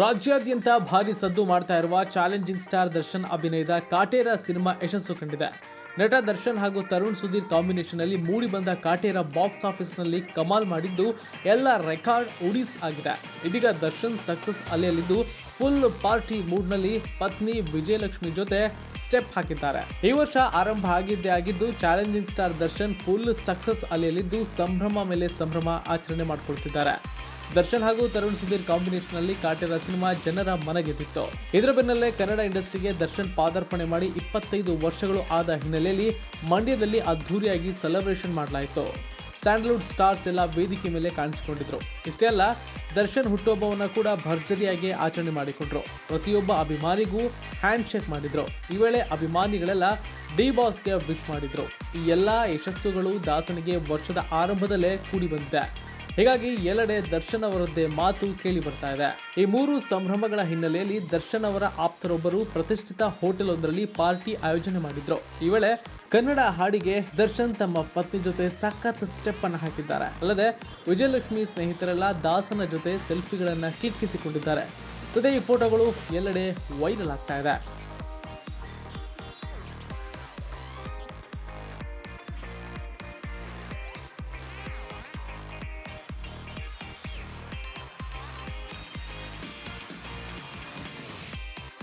ರಾಜ್ಯಾದ್ಯಂತ ಭಾರಿ ಸದ್ದು ಮಾಡ್ತಾ ಇರುವ ಚಾಲೆಂಜಿಂಗ್ ಸ್ಟಾರ್ ದರ್ಶನ್ ಅಭಿನಯದ ಕಾಟೇರ ಸಿನಿಮಾ ಯಶಸ್ಸು ಕಂಡಿದೆ. ನಟ ದರ್ಶನ್ ಹಾಗೂ ತರುಣ್ ಸುಧೀರ್ ಕಾಂಬಿನೇಷನ್ ಅಲ್ಲಿ ಮೂಡಿ ಬಂದ ಕಾಟೇರ ಬಾಕ್ಸ್ ಆಫೀಸ್ನಲ್ಲಿ ಕಮಾಲ್ ಮಾಡಿದ್ದು ಎಲ್ಲ ರೆಕಾರ್ಡ್ ಉಡಿಸ್ ಆಗಿದೆ. ಇದೀಗ ದರ್ಶನ್ ಸಕ್ಸಸ್ ಅಲೆಯಲ್ಲಿದ್ದು ಫುಲ್ ಪಾರ್ಟಿ ಮೂಡ್ನಲ್ಲಿ ಪತ್ನಿ ವಿಜಯಲಕ್ಷ್ಮಿ ಜೊತೆ ಸ್ಟೆಪ್ ಹಾಕಿದ್ದಾರೆ. ಈ ವರ್ಷ ಆರಂಭ ಆಗಿದ್ದೇ ಆಗಿದ್ದು challenging star Darshan full success ಅಲೆಯಲ್ಲಿದ್ದು ಸಂಭ್ರಮ ಮೇಲೆ ಸಂಭ್ರಮ ಆಚರಣೆ ಮಾಡಿಕೊಳ್ತಿದ್ದಾರೆ. ದರ್ಶನ್ ಹಾಗೂ ತರುಣ್ ಸುಧೀರ್ ಕಾಂಬಿನೇಷನ್ನಲ್ಲಿ ಕಾಟೇರ ಸಿನಿಮಾ ಜನರ ಮನಗೆದ್ದಿತ್ತು ಇದರ ಬೆನ್ನಲ್ಲೇ ಕನ್ನಡ ಇಂಡಸ್ಟ್ರಿಗೆ ದರ್ಶನ್ ಪಾದಾರ್ಪಣೆ ಮಾಡಿ ಇಪ್ಪತ್ತೈದು ವರ್ಷಗಳು ಆದ ಹಿನ್ನೆಲೆಯಲ್ಲಿ ಮಂಡ್ಯದಲ್ಲಿ ಅದ್ಧೂರಿಯಾಗಿ ಸೆಲೆಬ್ರೇಷನ್ ಮಾಡಲಾಯಿತು. ಸ್ಯಾಂಡಲ್ವುಡ್ ಸ್ಟಾರ್ಸ್ ಎಲ್ಲ ವೇದಿಕೆ ಮೇಲೆ ಕಾಣಿಸಿಕೊಂಡಿದ್ರು. ಇಷ್ಟೇ ಅಲ್ಲ, ದರ್ಶನ್ ಹುಟ್ಟುಹಬ್ಬವನ್ನು ಕೂಡ ಭರ್ಜರಿಯಾಗಿ ಆಚರಣೆ ಮಾಡಿಕೊಂಡ್ರು. ಪ್ರತಿಯೊಬ್ಬ ಅಭಿಮಾನಿಗೂ ಹ್ಯಾಂಡ್ ಶೇಕ್ ಮಾಡಿದ್ರು. ಈ ವೇಳೆ ಅಭಿಮಾನಿಗಳೆಲ್ಲ ಡಿ ಬಾಸ್ಗೆ ವಿಶ್ ಮಾಡಿದ್ರು. ಈ ಎಲ್ಲ ಯಶಸ್ಸುಗಳು ದಾಸನಿಗೆ ವರ್ಷದ ಆರಂಭದಲ್ಲೇ ಕೂಡಿ ಬಂದಿದೆ. ಹೀಗಾಗಿ ಎಲ್ಲೆಡೆ ದರ್ಶನ್ ಅವರದ್ದೇ ಮಾತು ಕೇಳಿ ಬರ್ತಾ ಇದೆ. ಈ ಮೂರು ಸಂಭ್ರಮಗಳ ಹಿನ್ನೆಲೆಯಲ್ಲಿ ದರ್ಶನ್ ಅವರ ಆಪ್ತರೊಬ್ಬರು ಪ್ರತಿಷ್ಠಿತ ಹೋಟೆಲ್ ಒಂದರಲ್ಲಿ ಪಾರ್ಟಿ ಆಯೋಜನೆ ಮಾಡಿದ್ರು. ಈ ವೇಳೆ ಕನ್ನಡ ಹಾಡಿಗೆ ದರ್ಶನ್ ತಮ್ಮ ಪತ್ನಿ ಜೊತೆ ಸಖತ್ ಸ್ಟೆಪ್ ಅನ್ನು ಹಾಕಿದ್ದಾರೆ. ಅಲ್ಲದೆ ವಿಜಯಲಕ್ಷ್ಮಿ ಸ್ನೇಹಿತರೆಲ್ಲ ದಾಸನ ಜೊತೆ ಸೆಲ್ಫಿಗಳನ್ನ ಕಿಟ್ಕಿಸಿಕೊಂಡಿದ್ದಾರೆ ಸದ್ಯ ಈ ಫೋಟೋಗಳು ಎಲ್ಲೆಡೆ ವೈರಲ್ ಆಗ್ತಾ ಇದೆ.